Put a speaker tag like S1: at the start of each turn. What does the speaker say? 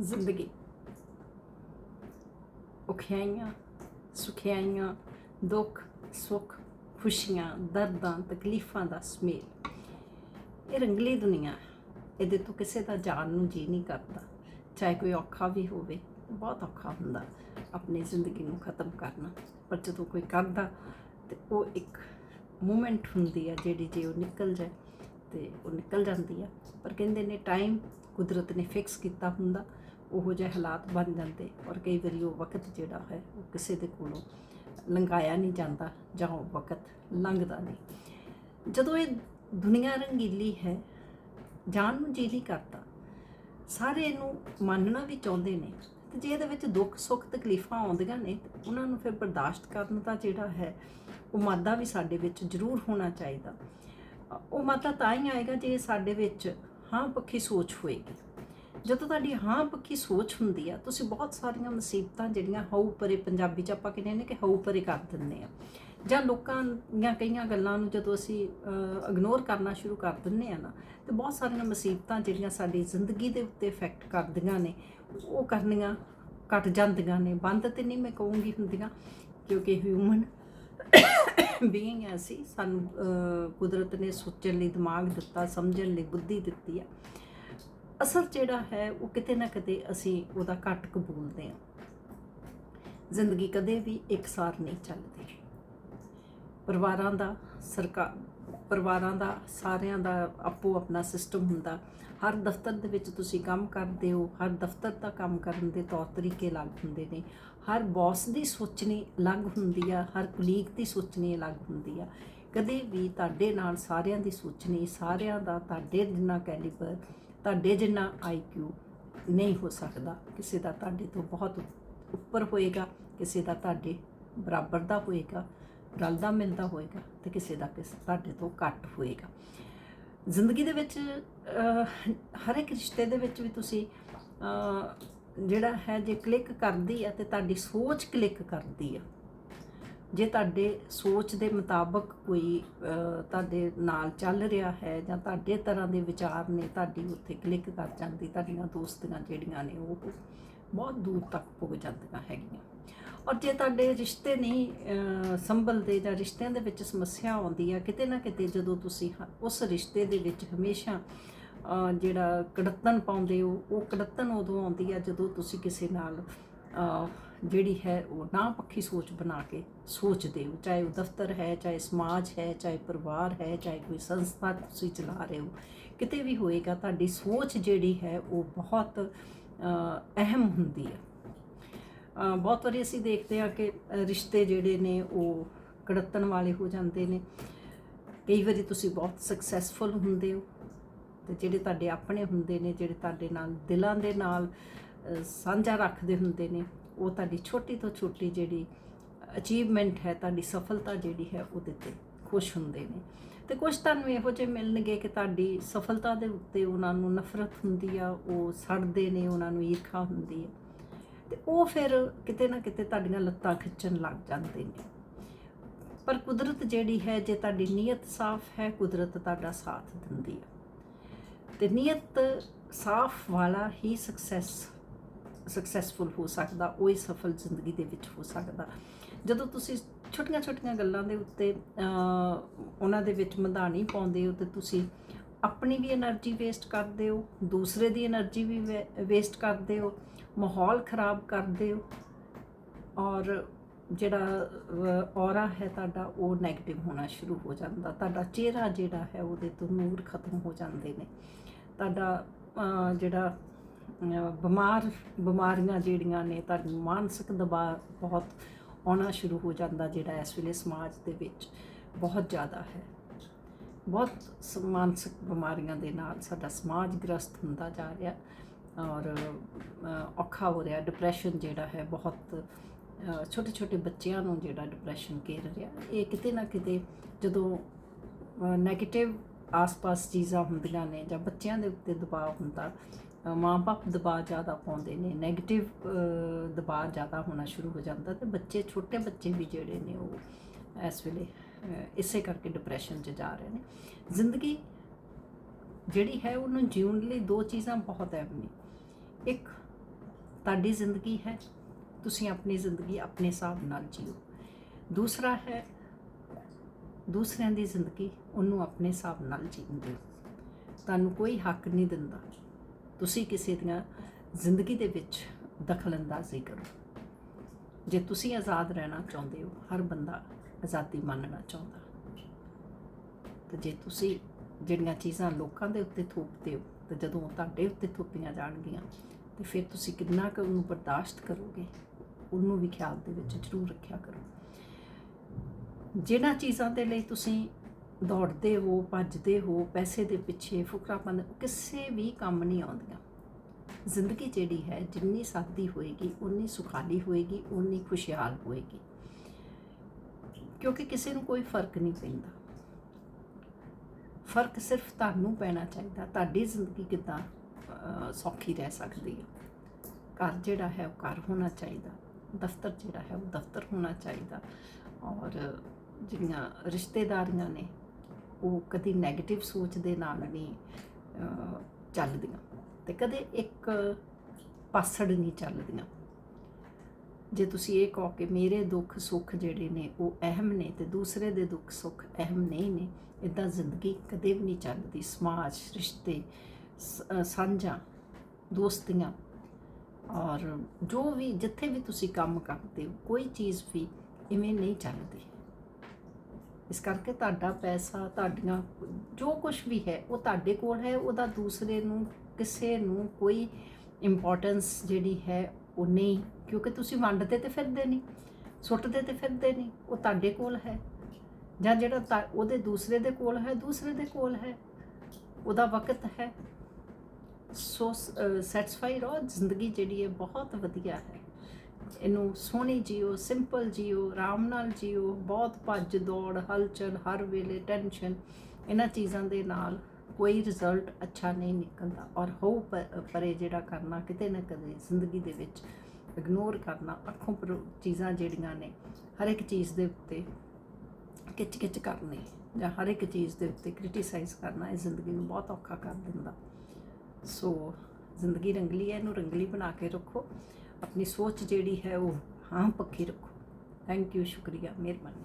S1: ਜ਼ਿੰਦਗੀ। ਔਖਿਆਈਆਂ, ਸੁਖਿਆਈਆਂ, ਦੁੱਖ, ਸੁੱਖ, ਖੁਸ਼ੀਆਂ, ਦਰਦਾਂ, ਤਕਲੀਫਾਂ ਦਾ ਸਮੇਲ। ਇਹ ਰੰਗਲੀ ਦੁਨੀਆ ਇਹਦੇ ਤੋਂ ਕਿਸੇ ਦਾ ਜਾਣ ਨੂੰ ਜੀ ਨਹੀਂ ਕਰਦਾ। ਚਾਹੇ ਕੋਈ ਔਖਾ ਵੀ ਹੋਵੇ, ਬਹੁਤ ਔਖਾ ਹੁੰਦਾ ਆਪਣੀ ਜ਼ਿੰਦਗੀ ਨੂੰ ਖਤਮ ਕਰਨਾ। ਪਰ ਜਦੋਂ ਕੋਈ ਕਰਦਾ, ਤੇ ਉਹ ਇੱਕ ਮੂਮੈਂਟ ਹੁੰਦੀ ਆ ਜਿਹੜੀ ਜੇ ਉਹ ਨਿਕਲ ਜਾਏ, ਤੇ ਉਹ ਨਿਕਲ ਜਾਂਦੀ ਆ। ਪਰ ਕਹਿੰਦੇ ਨੇ ਟਾਈਮ ਕੁਦਰਤ ਨੇ ਫਿਕਸ ਕੀਤਾ ਹੁੰਦਾ। ਉਹੋ ਜਿਹੇ ਹਾਲਾਤ ਬਣ ਜਾਂਦੇ ਔਰ ਕਈ ਵਾਰੀ ਉਹ ਵਕਤ ਜਿਹੜਾ ਹੈ ਉਹ ਕਿਸੇ ਦੇ ਕੋਲੋਂ ਲੰਘਾਇਆ ਨਹੀਂ ਜਾਂਦਾ ਜਾਂ ਉਹ ਵਕਤ ਲੰਘਦਾ ਨਹੀਂ। ਜਦੋਂ ਇਹ ਦੁਨੀਆ ਰੰਗੀਲੀ ਹੈ, ਜਾਨ ਨੂੰ ਜੀ ਨਹੀਂ ਕਰਦਾ ਸਾਰੇ ਇਹਨੂੰ ਮੰਨਣਾ ਵੀ ਚਾਹੁੰਦੇ ਨੇ, ਤੇ ਜੇ ਇਹਦੇ ਵਿੱਚ ਦੁੱਖ ਸੁੱਖ ਤਕਲੀਫਾਂ ਆਉਂਦੀਆਂ ਨੇ, ਤੇ ਉਹਨਾਂ ਨੂੰ ਫਿਰ ਬਰਦਾਸ਼ਤ ਕਰਨ ਦਾ ਜਿਹੜਾ ਹੈ, ਉਹ ਮਾਦਾ ਵੀ ਸਾਡੇ ਵਿੱਚ ਜ਼ਰੂਰ ਹੋਣਾ ਚਾਹੀਦਾ। ਉਹ ਮਾਦਾ ਤਾਂ ਹੀ ਆਏਗਾ ਜੇ ਸਾਡੇ ਵਿੱਚ ਹਾਂ ਪੱਖੀ ਸੋਚ ਹੋਏਗੀ। ਜਦੋਂ ਤੁਹਾਡੀ ਹਾਂ ਪੱਖੀ ਸੋਚ ਹੁੰਦੀ ਆ, ਤੁਸੀਂ ਬਹੁਤ ਸਾਰੀਆਂ ਮੁਸੀਬਤਾਂ ਜਿਹੜੀਆਂ ਹਉ ਪਰੇ ਪੰਜਾਬੀ ਚ ਆਪਾਂ ਕਹਿੰਦੇ ਨੇ ਕਿ ਹਉ ਪਰੇ ਕਰ ਦਿੰਦੇ ਆ। ਜਾਂ ਲੋਕਾਂ ਦੀਆਂ ਕਈਆਂ ਗੱਲਾਂ ਨੂੰ ਜਦੋਂ ਅਸੀਂ ਇਗਨੋਰ ਕਰਨਾ ਸ਼ੁਰੂ ਕਰ ਦਿੰਦੇ ਆ ਨਾ, ਤੇ ਬਹੁਤ ਸਾਰੀਆਂ ਮੁਸੀਬਤਾਂ ਜਿਹੜੀਆਂ ਸਾਡੀ ਜ਼ਿੰਦਗੀ ਦੇ ਉੱਤੇ ਇਫੈਕਟ ਕਰਦੀਆਂ ਨੇ, ਉਹ ਕਰਨੀਆਂ ਘਟ ਜਾਂਦੀਆਂ ਨੇ। ਬੰਦ ਤੇ ਨਹੀਂ ਮੈਂ ਕਹੂੰਗੀ ਹੁੰਦੀਆਂ, ਕਿਉਂਕਿ ਹਿਊਮਨ ਬੀਇੰਗ ਹੈ ਅਸੀਂ, ਸਾਨੂੰ ਕੁਦਰਤ ਨੇ ਸੋਚਣ ਲਈ, ਦਿਮਾਗ ਦਿੱਤਾ, ਸਮਝਣ ਲਈ, ਬੁੱਧੀ ਦਿੱਤੀ ਆ। ਅਸਰ ਜਿਹੜਾ ਹੈ ਉਹ ਕਿਤੇ ਨਾ ਕਿਤੇ ਅਸੀਂ ਉਹਦਾ ਘੱਟ ਕਬੂਲਦੇ ਹਾਂ। ਜ਼ਿੰਦਗੀ ਕਦੇ ਵੀ ਇੱਕਸਾਰ ਨਹੀਂ ਚੱਲਦੀ। ਪਰਿਵਾਰਾਂ ਦਾ ਸਰਕਾਰ ਪਰਿਵਾਰਾਂ ਦਾ, ਸਾਰਿਆਂ ਦਾ ਆਪੋ ਆਪਣਾ ਸਿਸਟਮ ਹੁੰਦਾ। ਹਰ ਦਫ਼ਤਰ ਦੇ ਵਿੱਚ ਤੁਸੀਂ ਕੰਮ ਕਰਦੇ ਹੋ, ਹਰ ਦਫ਼ਤਰ ਦਾ ਕੰਮ ਕਰਨ ਦੇ ਤੌਰ ਤਰੀਕੇ ਅਲੱਗ ਹੁੰਦੇ ਨੇ। ਹਰ ਬੌਸ ਦੀ ਸੋਚਣੀ ਅਲੱਗ ਹੁੰਦੀ ਆ, ਹਰ ਕੁਲੀਗ ਦੀ ਸੋਚਣੀ ਅਲੱਗ ਹੁੰਦੀ ਆ। ਕਦੇ ਵੀ ਤੁਹਾਡੇ ਨਾਲ ਸਾਰਿਆਂ ਦੀ ਸੋਚਣੀ, ਸਾਰਿਆਂ ਦਾ ਤੁਹਾਡੇ ਜਿੰਨਾ ਕੈਲੀਬਰ ਤੁਹਾਡੇ ਜਿੰਨਾ ਆਈਕਿਊ ਨਹੀਂ ਹੋ ਸਕਦਾ, ਕਿਸੇ ਦਾ ਤੁਹਾਡੇ ਤੋਂ ਬਹੁਤ ਉੱਪਰ ਹੋਏਗਾ, ਕਿਸੇ ਦਾ ਤੁਹਾਡੇ ਬਰਾਬਰ ਦਾ ਹੋਏਗਾ ਰਲਦਾ ਮਿਲਦਾ ਹੋਏਗਾ ਤੇ ਕਿਸੇ ਦਾ ਕਿਸ, ਤੁਹਾਡੇ ਤੋਂ ਘੱਟ ਹੋਏਗਾ। ਜ਼ਿੰਦਗੀ ਦੇ ਵਿੱਚ ਹਰ ਇੱਕ ਰਿਸ਼ਤੇ ਦੇ ਵਿੱਚ ਵੀ ਤੁਸੀਂ ਜਿਹੜਾ ਹੈ ਜੇ ਕਲਿੱਕ ਕਰਦੀ ਆ ਤੇ ਤੁਹਾਡੀ ਸੋਚ ਕਲਿੱਕ ਕਰਦੀ ਆ ਜੇ ਤੁਹਾਡੇ ਸੋਚ ਦੇ ਮੁਤਾਬਕ ਕੋਈ ਤੁਹਾਡੇ ਨਾਲ ਚੱਲ ਰਿਹਾ ਹੈ ਜਾਂ ਤੁਹਾਡੇ ਤਰ੍ਹਾਂ ਦੇ ਵਿਚਾਰ ਨੇ ਤੁਹਾਡੀ ਉੱਥੇ ਕਲਿੱਕ ਕਰ ਜਾਂਦੀ, ਤੁਹਾਡੀਆਂ ਦੋਸਤੀਆਂ ਜਿਹੜੀਆਂ ਨੇ ਉਹ ਬਹੁਤ ਦੂਰ ਤੱਕ ਪੁੱਗ ਜਾਂਦੀਆਂ ਹੈਗੀਆਂ। ਔਰ ਜੇ ਤੁਹਾਡੇ ਰਿਸ਼ਤੇ ਨਹੀਂ ਸੰਭਲਦੇ ਜਾਂ ਰਿਸ਼ਤਿਆਂ ਦੇ ਵਿੱਚ ਸਮੱਸਿਆ ਆਉਂਦੀ ਆ, ਕਿਤੇ ਨਾ ਕਿਤੇ ਜਦੋਂ ਤੁਸੀਂ ਹ- ਉਸ ਰਿਸ਼ਤੇ ਦੇ ਵਿੱਚ ਹਮੇਸ਼ਾ ਜਿਹੜਾ ਕੜੱਤਨ ਪਾਉਂਦੇ ਹੋ, ਉਹ ਕੜੱਤਨ ਉਦੋਂ ਆਉਂਦੀ ਆ ਜਦੋਂ ਤੁਸੀਂ ਕਿਸੇ ਨਾਲ ਜਿਹੜੀ ਹੈ ਉਹ ਨਾ ਪੱਖੀ ਸੋਚ ਬਣਾ ਕੇ ਸੋਚਦੇ ਹੋ ਚਾਹੇ ਉਹ ਦਫ਼ਤਰ ਹੈ, ਚਾਹੇ ਸਮਾਜ ਹੈ, ਚਾਹੇ ਪਰਿਵਾਰ ਹੈ, ਚਾਹੇ ਕੋਈ ਸੰਸਥਾ ਤੁਸੀਂ ਚਲਾ ਰਹੇ ਹੋ। ਕਿਤੇ ਵੀ ਹੋਏਗਾ, ਤੁਹਾਡੀ ਸੋਚ ਜਿਹੜੀ ਹੈ ਉਹ ਬਹੁਤ ਅਹਿਮ ਹੁੰਦੀ ਹੈ। ਬਹੁਤ ਵਾਰੀ ਅਸੀਂ ਦੇਖਦੇ ਹਾਂ ਕਿ ਰਿਸ਼ਤੇ ਜਿਹੜੇ ਨੇ ਉਹ ਕੜੱਤਣ ਵਾਲੇ ਹੋ ਜਾਂਦੇ ਨੇ। ਕਈ ਵਾਰੀ ਤੁਸੀਂ ਬਹੁਤ ਸਕਸੈਸਫੁਲ ਹੁੰਦੇ ਹੋ ਤੇ ਜਿਹੜੇ ਤੁਹਾਡੇ ਆਪਣੇ ਹੁੰਦੇ ਨੇ, ਜਿਹੜੇ ਤੁਹਾਡੇ ਨਾਲ, ਦਿਲਾਂ ਦੇ ਨਾਲ ਸਾਂਝਾ ਰੱਖਦੇ ਹੁੰਦੇ ਨੇ ਉਹ ਤੁਹਾਡੀ ਛੋਟੀ ਤੋਂ ਛੋਟੀ ਜਿਹੜੀ ਅਚੀਵਮੈਂਟ ਹੈ, ਤੁਹਾਡੀ ਸਫਲਤਾ ਜਿਹੜੀ ਹੈ, ਉਹਦੇ ਤੇ ਖੁਸ਼ ਹੁੰਦੇ ਨੇ। ਤੇ ਕੁਝ ਤੁਹਾਨੂੰ ਇਹੋ ਜਿਹੇ ਮਿਲਣਗੇ ਕਿ ਤੁਹਾਡੀ ਸਫਲਤਾ ਦੇ ਉੱਤੇ ਉਹਨਾਂ ਨੂੰ ਨਫ਼ਰਤ ਹੁੰਦੀ ਆ, ਉਹ ਸੜਦੇ ਨੇ, ਉਹਨਾਂ ਨੂੰ ਈਰਖਾ ਹੁੰਦੀ ਹੈ ਤੇ ਉਹ ਫਿਰ ਕਿਤੇ ਨਾ ਕਿਤੇ ਤੁਹਾਡੀਆਂ ਲੱਤਾਂ ਖਿੱਚਣ ਲੱਗ ਜਾਂਦੇ ਨੇ। ਪਰ ਕੁਦਰਤ ਜਿਹੜੀ ਹੈ, ਜੇ ਤੁਹਾਡੀ ਨੀਅਤ ਸਾਫ਼ ਹੈ, ਕੁਦਰਤ ਤੁਹਾਡਾ ਸਾਥ ਦਿੰਦੀ ਹੈ ਤੇ ਨੀਅਤ ਸਾਫ਼ ਵਾਲਾ ਹੀ ਸਕਸੈਸ ਸਕਸੈਸਫੁਲ ਹੋ ਸਕਦਾ, ਉਹ ਹੀ ਸਫਲ ਜ਼ਿੰਦਗੀ ਦੇ ਵਿੱਚ ਹੋ ਸਕਦਾ। ਜਦੋਂ ਤੁਸੀਂ ਛੋਟੀਆਂ-ਛੋਟੀਆਂ ਗੱਲਾਂ ਦੇ ਉੱਤੇ ਉਹਨਾਂ ਦੇ ਵਿੱਚ ਮਧਾਣੀ ਪਾਉਂਦੇ ਹੋ ਤੇ ਤੁਸੀਂ ਆਪਣੀ ਵੀ એનર્ਜੀ ਵੇਸਟ ਕਰਦੇ ਹੋ, ਦੂਸਰੇ ਦੀ એનર્ਜੀ ਵੀ ਵੇਸਟ ਕਰਦੇ ਹੋ, ਮਾਹੌਲ ਖਰਾਬ ਕਰਦੇ ਹੋ, ਔਰ ਜਿਹੜਾ ਔਰਾ ਹੈ ਤੁਹਾਡਾ, ਉਹ ਨੈਗੇਟਿਵ ਹੋਣਾ ਸ਼ੁਰੂ ਹੋ ਜਾਂਦਾ। ਤੁਹਾਡਾ ਚਿਹਰਾ ਜਿਹੜਾ ਹੈ, ਉਹਦੇ ਤੋਂ ਨੂਰ ਖਤਮ ਹੋ ਜਾਂਦੇ ਨੇ। ਤੁਹਾਡਾ ਜਿਹੜਾ ਬਿਮਾਰ, ਬਿਮਾਰੀਆਂ ਜਿਹੜੀਆਂ ਨੇ ਤੁਹਾਡੀ ਮਾਨਸਿਕ ਦਬਾਅ ਬਹੁਤ ਆਉਣਾ ਸ਼ੁਰੂ ਹੋ ਜਾਂਦਾ ਜਿਹੜਾ ਇਸ ਵੇਲੇ ਸਮਾਜ ਦੇ ਵਿੱਚ ਬਹੁਤ ਜ਼ਿਆਦਾ ਹੈ। ਬਹੁਤ ਸ- ਮਾਨਸਿਕ ਬਿਮਾਰੀਆਂ ਦੇ ਨਾਲ ਸਾਡਾ ਸਮਾਜ ਗ੍ਰਸਤ ਹੁੰਦਾ ਜਾ ਰਿਹਾ ਔਰ ਔਖਾ ਹੋ ਰਿਹਾ। ਡਿਪਰੈਸ਼ਨ ਜਿਹੜਾ ਹੈ ਬਹੁਤ ਛੋਟੇ ਛੋਟੇ ਬੱਚਿਆਂ ਨੂੰ ਜਿਹੜਾ ਡਿਪਰੈਸ਼ਨ ਘੇਰ ਰਿਹਾ। ਇਹ ਕਿਤੇ ਨਾ ਕਿਤੇ ਜਦੋਂ 네ਗੇਟਿਵ ਆਸ-ਪਾਸ ਚੀਜ਼ਾਂ ਹੁੰਦੀਆਂ ਨੇ ਜਾਂ ਬੱਚਿਆਂ ਦੇ ਉੱਤੇ ਦਬਾਅ ਹੁੰਦਾ ਅ, ਮਾਂ-ਬਾਪ ਦਬਾਅ ਜ਼ਿਆਦਾ ਪਾਉਂਦੇ ਨੇ 네ਗੇਟਿਵ ਦਬਾਅ ਜ਼ਿਆਦਾ ਹੋਣਾ ਸ਼ੁਰੂ ਹੋ ਜਾਂਦਾ ਤੇ ਬੱਚੇ ਛੋਟੇ ਬੱਚੇ ਵੀ ਜਿਹੜੇ ਨੇ ਉਹ ਇਸ ਵੇਲੇ ਇਸੇ ਕਰਕੇ ਡਿਪਰੈਸ਼ਨ 'ਚ ਜਾ ਰਹੇ ਨੇ। ਜ਼ਿੰਦਗੀ ਜਿਹੜੀ ਹੈ ਉਹਨੂੰ ਜਿਉਣ ਲਈ ਦੋ ਚੀਜ਼ਾਂ ਬਹੁਤ ਅਹਿਮ ਨੇ। ਇੱਕ ਤੁਹਾਡੀ ਜ਼ਿੰਦਗੀ ਹੈ ਤੁਸੀਂ ਆਪਣੀ ਜ਼ਿੰਦਗੀ ਆਪਣੇ ਹਿਸਾਬ ਨਾਲ ਜੀਓ। ਦੂਸਰਾ ਹੈ ਦੂਸਰਿਆਂ ਦੀ ਜ਼ਿੰਦਗੀ ਉਹਨੂੰ ਆਪਣੇ ਹਿਸਾਬ ਨਾਲ ਜੀਣ ਦਿਓ। ਤੁਹਾਨੂੰ ਕੋਈ ਹੱਕ ਨਹੀਂ ਦਿੰਦਾ। ਤੁਸੀਂ ਕਿਸੇ ਦੀਆਂ ਜ਼ਿੰਦਗੀ ਦੇ ਵਿੱਚ ਦਖਲਅੰਦਾਜ਼ੀ ਕਰੋ। ਜੇ ਤੁਸੀਂ ਆਜ਼ਾਦ ਰਹਿਣਾ ਚਾਹੁੰਦੇ ਹੋ, ਹਰ ਬੰਦਾ ਆਜ਼ਾਦੀ ਮੰਨਣਾ ਚਾਹੁੰਦਾ। ਤੇ ਜੇ ਤੁਸੀਂ ਜਿਹੜੀਆਂ ਚੀਜ਼ਾਂ ਲੋਕਾਂ ਦੇ ਉੱਤੇ ਥੋਪਦੇ ਹੋ, ਤੇ ਜਦੋਂ ਉਹ ਤੁਹਾਡੇ ਉੱਤੇ ਥੋਪੀਆਂ ਜਾਣਗੀਆਂ, ਤੇ ਫਿਰ ਤੁਸੀਂ ਕਿੰਨਾ ਕੁ ਉਹਨੂੰ ਬਰਦਾਸ਼ਤ ਕਰੋਗੇ, ਉਹਨੂੰ ਵੀ ਖਿਆਲ ਦੇ ਵਿੱਚ ਜ਼ਰੂਰ ਰੱਖਿਆ ਕਰੋ। ਜਿਹਨਾਂ ਚੀਜ਼ਾਂ ਦੇ ਲਈ ਤੁਸੀਂ ਦੌੜਦੇ ਹੋ, ਭੱਜਦੇ ਹੋ, ਪੈਸੇ ਦੇ ਪਿੱਛੇ ਫੁਕਰਾਪਨ ਕਿਸੇ ਵੀ ਕੰਮ ਨਹੀਂ ਆਉਂਦੀਆਂ। ਜ਼ਿੰਦਗੀ ਜਿਹੜੀ ਹੈ, ਜਿੰਨੀ ਸਾਦੀ ਹੋਏਗੀ ਉਨੀ ਸੁਖਾਲੀ ਹੋਏਗੀ ਉਨੀ ਖੁਸ਼ਹਾਲ ਹੋਏਗੀ। ਕਿਉਂਕਿ ਕਿਸੇ ਨੂੰ ਕੋਈ ਫ਼ਰਕ ਨਹੀਂ ਪੈਂਦਾ। ਫ਼ਰਕ ਸਿਰਫ ਤੁਹਾਨੂੰ ਪੈਣਾ ਚਾਹੀਦਾ। ਤੁਹਾਡੀ ਜ਼ਿੰਦਗੀ ਕਿੱਦਾਂ ਸੌਖੀ ਰਹਿ ਸਕਦੀ ਹੈ। ਘਰ ਜਿਹੜਾ ਹੈ, ਉਹ ਘਰ ਹੋਣਾ ਚਾਹੀਦਾ। ਦਫ਼ਤਰ ਜਿਹੜਾ ਹੈ, ਉਹ ਦਫ਼ਤਰ ਹੋਣਾ ਚਾਹੀਦਾ। ਔਰ ਜਿਹੜੀਆਂ ਰਿਸ਼ਤੇਦਾਰੀਆਂ ਨੇ ਉਹ ਕਦੀ 네ਗੇਟਿਵ ਸੋਚ ਦੇ ਨਾਲ ਨਹੀਂ ਚੱਲਦੀਆਂ ਤੇ ਕਦੇ ਇੱਕ ਪਾਸੜ ਨਹੀਂ ਚੱਲਦੀਆਂ। ਜੇ ਤੁਸੀਂ ਇਹ ਕਹੋ ਕਿ ਮੇਰੇ ਦੁੱਖ ਸੁੱਖ ਜਿਹੜੇ ਨੇ ਉਹ ਅਹਿਮ ਨੇ ਤੇ ਦੂਸਰੇ ਦੇ ਦੁੱਖ ਸੁੱਖ ਅਹਿਮ ਨਹੀਂ ਨੇ ਇਦਾਂ ਜ਼ਿੰਦਗੀ ਕਦੇ ਵੀ ਨਹੀਂ ਚੱਲਦੀ। ਸਮਾਜ, ਰਿਸ਼ਤੇ, ਸ- ਸਾਂਝਾਂ, ਦੋਸਤੀਆਂ ਔਰ ਜੋ ਵੀ, ਜਿੱਥੇ ਵੀ ਤੁਸੀਂ ਕੰਮ ਕਰਦੇ ਹੋ, ਕੋਈ ਚੀਜ਼ ਵੀ ਇਵੇਂ ਨਹੀਂ ਚੱਲਦੀ। ਇਸ ਕਰਕੇ ਤੁਹਾਡਾ ਪੈਸਾ, ਤੁਹਾਡੀਆਂ ਜੋ ਕੁਝ ਵੀ ਹੈ, ਉਹ ਤੁਹਾਡੇ ਕੋਲ ਹੈ, ਉਹਦਾ ਦੂਸਰੇ ਨੂੰ, ਕਿਸੇ ਨੂੰ ਕੋਈ ਇੰਪੋਰਟੈਂਸ ਜਿਹੜੀ ਹੈ, ਉਹ ਨਹੀਂ। ਕਿਉਂਕਿ ਤੁਸੀਂ ਵੰਡਦੇ ਤੇ ਫਿਰਦੇ ਨਹੀਂ, ਸੁੱਟਦੇ ਤੇ ਫਿਰਦੇ ਨਹੀਂ, ਉਹ ਤੁਹਾਡੇ ਕੋਲ ਹੈ। ਜਾਂ ਜਿਹੜਾ ਤਾਂ- ਉਹਦੇ ਦੂਸਰੇ ਦੇ ਕੋਲ ਹੈ, ਦੂਸਰੇ ਦੇ ਕੋਲ ਹੈ, ਉਹਦਾ ਵਕਤ ਹੈ। ਸੋ ਸੈਟੀਸਫਾਈ ਰਹੋ, ਜ਼ਿੰਦਗੀ ਜਿਹੜੀ ਹੈ ਬਹੁਤ ਵਧੀਆ ਹੈ। ਇਹਨੂੰ ਸੋਹਣੀ ਜੀਓ ਸਿੰਪਲ ਜੀਓ, ਆਰਾਮ ਨਾਲ ਜੀਓ, ਬਹੁਤ ਭੱਜ ਦੌੜ, ਹਲਚਲ, ਹਰ ਵੇਲੇ ਟੈਨਸ਼ਨ ਇਹਨਾਂ ਚੀਜ਼ਾਂ ਦੇ ਨਾਲ ਕੋਈ ਰਿਜ਼ਲਟ ਅੱਛਾ ਨਹੀਂ ਨਿਕਲਦਾ ਔਰ ਹੋ ਪਰੇ ਜਿਹੜਾ ਕਰਨਾ ਕਿਤੇ ਨਾ ਕਿਤੇ ਜ਼ਿੰਦਗੀ ਦੇ ਵਿੱਚ ਇਗਨੋਰ ਕਰਨਾ, ਅੱਖੋਂ ਪਰ ਚੀਜ਼ਾਂ ਜਿਹੜੀਆਂ ਨੇ ਹਰ ਇੱਕ ਚੀਜ਼ ਦੇ ਉੱਤੇ ਕਿਚ ਕਿਚ ਕਰਨੀ ਜਾਂ ਹਰ ਇੱਕ ਚੀਜ਼ ਦੇ ਉੱਤੇ ਕ੍ਰਿਟਿਸਾਈਜ਼ ਕਰਨਾ ਇਹ ਜ਼ਿੰਦਗੀ ਨੂੰ ਬਹੁਤ ਔਖਾ ਕਰ ਦਿੰਦਾ। ਸੋ ਜ਼ਿੰਦਗੀ ਰੰਗਲੀ ਹੈ, ਇਹਨੂੰ ਰੰਗਲੀ ਬਣਾ ਕੇ ਰੱਖੋ। ਆਪਣੀ ਸੋਚ ਜਿਹੜੀ ਹੈ ਉਹ ਹਾਂ ਪੱਕੀ ਰੱਖੋ। ਥੈਂਕ ਯੂ ਸ਼ੁਕਰੀਆ ਮਿਹਰਬਾਨੀ।